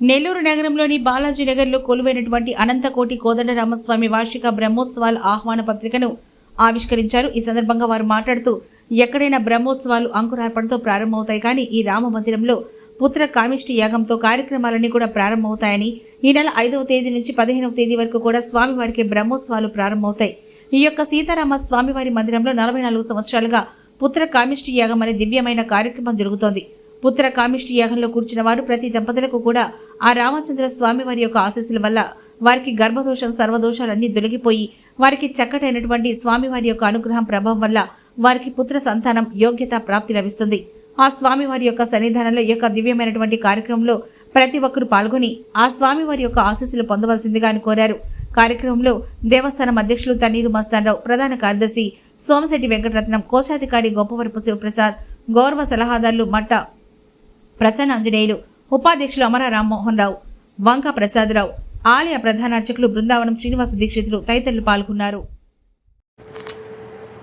నెల్లూరు నగరంలోని బాలాజీ నగర్లో కొలువైనటువంటి అనంతకోటి కోదండరామస్వామి వార్షిక బ్రహ్మోత్సవాల ఆహ్వాన పత్రికను ఆవిష్కరించారు. ఈ సందర్భంగా వారు మాట్లాడుతూ ఎక్కడైనా బ్రహ్మోత్సవాలు అంకురార్పణతో ప్రారంభమవుతాయి కానీ ఈ రామ మందిరంలో పుత్ర కామిష్టి యాగంతో కార్యక్రమాలన్నీ కూడా ప్రారంభమవుతాయని ఈ నెల ఐదవ తేదీ నుంచి పదిహేనవ తేదీ వరకు కూడా స్వామివారికి బ్రహ్మోత్సవాలు ప్రారంభమవుతాయి. ఈ యొక్క సీతారామ స్వామివారి మందిరంలో నలభై నాలుగు సంవత్సరాలుగా పుత్ర కామిష్టి యాగం అనే దివ్యమైన కార్యక్రమం జరుగుతోంది. పుత్ర కామిష్టి యాగంలో కూర్చున్న వారు ప్రతి దంపతులకు కూడా ఆ రామచంద్ర స్వామి వారి యొక్క ఆశీస్సుల వల్ల వారికి గర్భదోషం సర్వదోషాలన్నీ తొలగిపోయి వారికి చక్కటైనటువంటి స్వామివారి యొక్క అనుగ్రహం ప్రభావం వల్ల వారికి పుత్ర సంతానం యోగ్యత ప్రాప్తి లభిస్తుంది. ఆ స్వామి వారి యొక్క సన్నిధానంలో యొక్క దివ్యమైనటువంటి కార్యక్రమంలో ప్రతి ఒక్కరు పాల్గొని ఆ స్వామి వారి యొక్క ఆశీస్సులు పొందవలసిందిగా అని కోరారు. కార్యక్రమంలో దేవస్థానం అధ్యక్షులు తన్నీరు మస్తానరావు ప్రధాన కార్యదర్శి సోమశెట్టి వెంకటరత్నం కోశాధికారి గొప్పవరపు శివప్రసాద్ గౌరవ సలహాదారులు మట్ట ప్రసన్న ఆంజనేయులు ఉపాధ్యక్షులు అమర రామ్మోహన్ రావు వంక ప్రసాదరావు ఆలయ ప్రధాన అర్చకులు బృందావనం శ్రీనివాస దీక్షితులు తదితరులు పాల్గొన్నారు.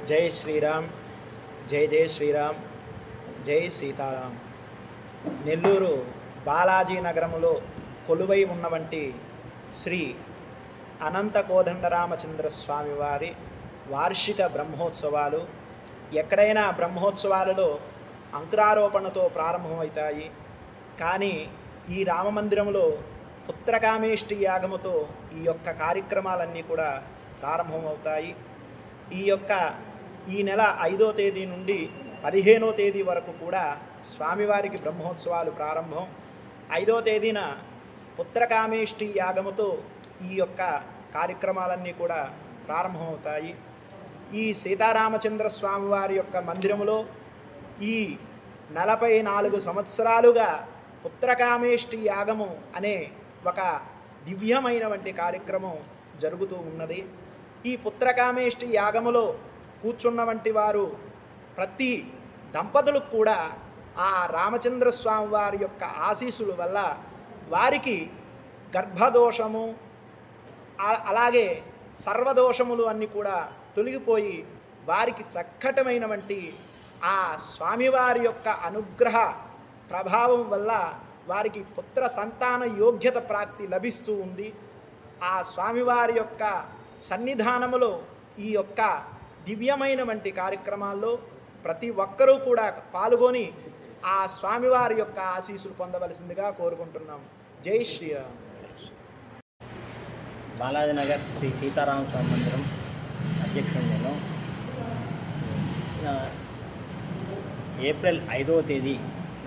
జై శ్రీరామ్ జై జై శ్రీరామ్ జై సీతారాం. నెల్లూరు బాలాజీ నగరములో కొలువై ఉన్నవంటి శ్రీ అనంత కోదండరామచంద్ర స్వామి వారి వార్షిక బ్రహ్మోత్సవాలు ఎక్కడైనా బ్రహ్మోత్సవాలలో అంకురారోపణతో ప్రారంభమవుతాయి. కానీ ఈ రామమందిరంలో పుత్రకామేష్టి యాగముతో ఈ యొక్క కార్యక్రమాలన్నీ కూడా ప్రారంభమవుతాయి. ఈ యొక్క ఈ నెల ఐదో తేదీ నుండి పదిహేనో తేదీ వరకు కూడా స్వామివారికి బ్రహ్మోత్సవాలు ప్రారంభం. ఐదో తేదీన పుత్రకామేష్టి యాగముతో ఈ యొక్క కార్యక్రమాలన్నీ కూడా ప్రారంభమవుతాయి. ఈ సీతారామచంద్ర స్వామివారి యొక్క మందిరములో ఈ నలభై నాలుగు సంవత్సరాలుగా పుత్రకామేష్టి యాగము అనే ఒక దివ్యమైనటువంటి కార్యక్రమం జరుగుతూ ఉన్నది. ఈ పుత్రకామేష్టి యాగములో కూర్చున్న వంటి వారు ప్రతి దంపతులకు కూడా ఆ రామచంద్ర స్వామి వారి యొక్క ఆశీస్సుల వల్ల వారికి గర్భదోషము అలాగే సర్వదోషములు అన్నీ కూడా తొలగిపోయి వారికి చక్కటమైనటువంటి ఆ స్వామివారి యొక్క అనుగ్రహ ప్రభావం వల్ల వారికి పుత్ర సంతాన యోగ్యత ప్రాప్తి లభిస్తూ ఉంది. ఆ స్వామివారి యొక్క సన్నిధానములో ఈ యొక్క దివ్యమైన వంటి కార్యక్రమాల్లో ప్రతి ఒక్కరూ కూడా పాల్గొని ఆ స్వామివారి యొక్క ఆశీస్సులు పొందవలసిందిగా కోరుకుంటున్నాం. జై శ్రీరామ్. బాలాజీనగర్ శ్రీ సీతారామ స్వామి మందిరం అధ్యక్షుడు నేను. ఏప్రిల్ ఐదవ తేదీ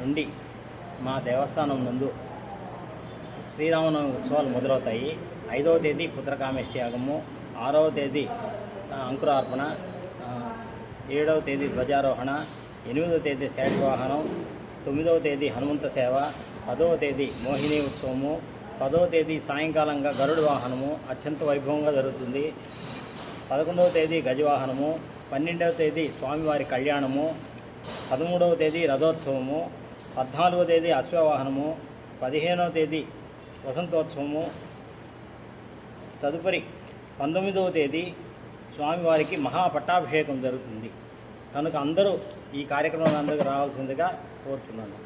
నుండి మా దేవస్థానం నందు శ్రీరామనవమి ఉత్సవాలు మొదలవుతాయి. ఐదవ తేదీ పుత్రకామేష్టి యాగము ఆరవ తేదీ అంకురార్పణ ఏడవ తేదీ ధ్వజారోహణ ఎనిమిదవ తేదీ శాఖవాహనం తొమ్మిదవ తేదీ హనుమంత సేవ పదవ తేదీ మోహిని ఉత్సవము పదవ తేదీ సాయంకాలంగా గరుడు వాహనము అత్యంత వైభవంగా జరుగుతుంది. పదకొండవ తేదీ గజవాహనము పన్నెండవ తేదీ స్వామివారి కళ్యాణము పదమూడవ తేదీ రథోత్సవము పద్నాలుగవ తేదీ అశ్వవాహనము పదిహేనవ తేదీ వసంతోత్సవము. తదుపరి పంతొమ్మిదవ తేదీ స్వామివారికి మహాపట్టాభిషేకం జరుగుతుంది. కనుక అందరూ ఈ కార్యక్రమాలందరికీ రావాల్సిందిగా కోరుతున్నాను.